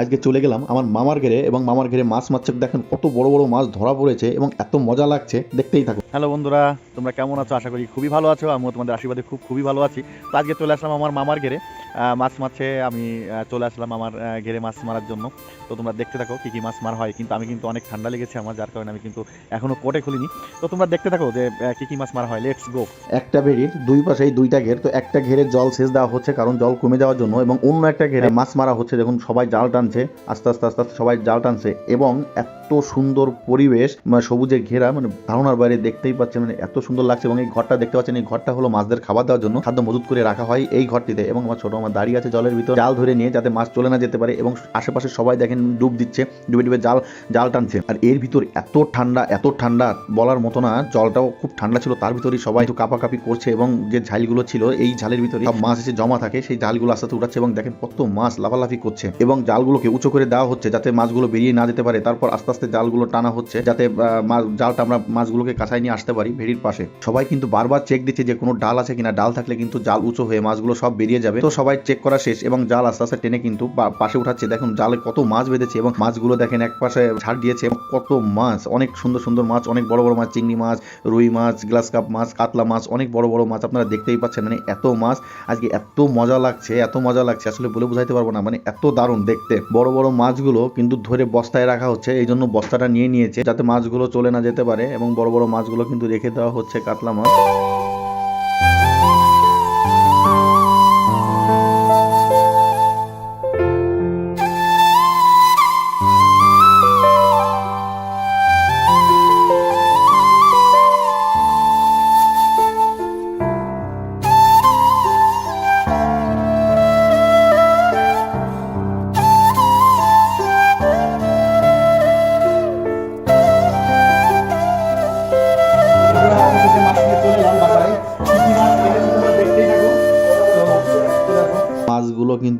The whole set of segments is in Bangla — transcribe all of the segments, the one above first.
আজকে চলে গেলাম আমার মামার ঘেরে এবং মামার ঘেরে মাছ মারছে। দেখেন কত বড় বড় মাছ ধরা পড়েছে এবং এত মজা লাগছে, দেখতেই থাকো হ্যালো বন্ধুরা, তোমরা কেমন আছো? আশা করি খুবই ভালো আছো। আমিও তোমাদের আশীর্বাদে খুব খুবই ভালো আছি। তো আজকে চলে আসলাম আমার মামার ঘেরে। মাছ মারছে আমি চলে আসলাম আমার ঘেরে মাছ মারার জন্য। তো তোমরা দেখতে থাকো কী কী মাছ মারা হয়। কিন্তু আমি কিন্তু অনেক ঠান্ডা লেগেছে আমার যার কারণে আমি কিন্তু এখনও কোটে খুলিনি। তো তোমরা দেখতে থাকো যে কী কী মাছ মারা হয়। লেটস গো একটা ভেড়ির দুই পাশেই দুইটা ঘের। তো একটা ঘেরে জল সেচ দেওয়া হচ্ছে কারণ জল কমে যাওয়ার জন্য। এবং অন্য একটা ঘেরে মাছ মারা হচ্ছে দেখুন সবাই জাল টানছে। আস্তে আস্তে আস্তে আস্তে সবাই জাল টানছে। এবং এত সুন্দর পরিবেশ মানে সবুজে ঘেরা মানে ধারণার বাইরে দেখতেই পাচ্ছেন মানে এত সুন্দর লাগছে। এবং এই ঘরটা দেখতে পাচ্ছেন এই ঘরটা হলো মাছদের খাবার দেওয়ার জন্য। খাদ্য মজুত করে রাখা হয় এই ঘরটিতে। এবং আমার ছোট আমার দাঁড়িয়ে আছে জলের ভিতর, জাল ধরে নিয়ে যাতে মাছ চলে না যেতে পারে এবং আশেপাশে সবাই দেখেন ডুব দিচ্ছে, ডুবে ডুবে জাল জাল টানছে। আর এর ভিতর এত ঠান্ডা এত ঠান্ডা বলার মতো না, জলটাও খুব ঠান্ডা ছিল, তার ভিতরেই সবাই একটু কাপাকাপি করছে এবং যে ঝালগুলো ছিল, এই ঝালের ভিতরে সব মাছ এসে জমা থাকে, সেই জালগুলো আস্তে উঠাচ্ছে এবং দেখেন কত মাছ লাফালাফি করছে এবং জালগুলোকে উঁচু করে দেওয়া হচ্ছে যাতে মাছগুলো বেরিয়ে না যেতে পারে, তারপর আস্তে আস্তে জালগুলো টানা হচ্ছে যাতে জালটা আমরা মাছগুলোকে কাছায় নিয়ে আসতে পারি ভেড়ির পাশে। সবাই কিন্তু বারবার চেক দিচ্ছে যে কোনো ডাল আছে কিনা, ডাল থাকলে কিন্তু জাল উঁচু হয়ে মাছগুলো সব বেরিয়ে যাবে। তো সবাই চেক করা শেষ এবং জাল আস্তে আস্তে টেনে কিন্তু পাশে উঠাচ্ছে। দেখুন, জালে কত মাছ বেঁধেছে এবং মাছগুলো দেখেন এক পাশে ছাড় দিয়েছে কত মাছ, অনেক সুন্দর সুন্দর মাছ, অনেক বড় বড় মাছ, চিংড়ি মাছ, রুই মাছ, গ্লাস কাপ মাছ, কাতলা মাছ, অনেক বড় বড় মাছ আপনারা দেখতেই পাচ্ছেন। মানে এত মাছ, আজকে এত মজা লাগছে, এত মজা লাগছে, আসলে বলে বোঝাইতে পারব না। মানে এত দারুণ দেখতে। বড় বড় মাছগুলো কিন্তু ধরে বস্তায় রাখা হচ্ছে এই জন্য বস্তাটা নিয়ে নিয়েছে, যাতে মাছগুলো চলে না যেতে পারে এবং বড় বড় মাছগুলো কিন্তু রেখে দেওয়া হচ্ছে কাতলা মাছ।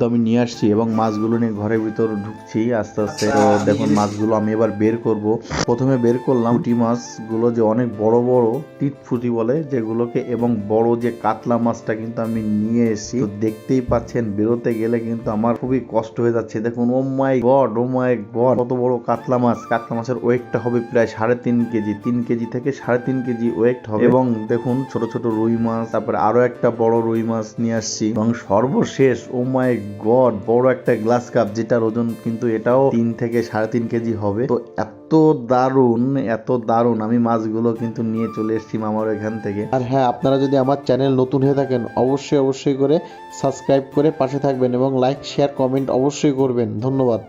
কিন্তু আমি নিয়ে আসছি এবং মাছগুলো নিয়ে ঘরের ভিতর ঢুকছি আস্তে আস্তে তো দেখুন মাছগুলো আমি এবার বের করব। প্রথমে বের করলাম পুঁটি মাছগুলো যে অনেক বড় বড় টিট ফুটি বলে যেগুলোকে এবং বড় যে কাতলা মাছটা কিন্তু আমি নিয়ে এসেছি। তো দেখতেই পাচ্ছেন বেরোতে গেলে কিন্তু আমার খুবই কষ্ট হয়ে যাচ্ছে। দেখুন ও মাই গড ও মাই গড কত বড় কাতলা মাছ। কাতলা মাছের ওয়েটটা হবে প্রায় সাড়ে তিন কেজি তিন কেজি থেকে সাড়ে তিন কেজি ওয়েট হবে। এবং দেখুন ছোট ছোট রুই মাছ তারপরে আরও একটা বড় রুই মাছ নিয়ে আসছি। এবং সর্বশেষ ও মাই গড, বড় একটা গ্লাস কাপ যেটার ওজন কিন্তু এটাও তিন থেকে সাড়ে তিন কেজি হবে। তো এত দারুণ এত দারুণ। আমি মাছগুলো কিন্তু নিয়ে চলে এসেছি মামার এখান থেকে। আর হ্যাঁ আপনারা যদি আমার চ্যানেল নতুন হয়ে থাকেন, অবশ্যই অবশ্যই করে সাবস্ক্রাইব করে পাশে থাকবেন এবং লাইক, শেয়ার, কমেন্ট অবশ্যই করবেন। ধন্যবাদ।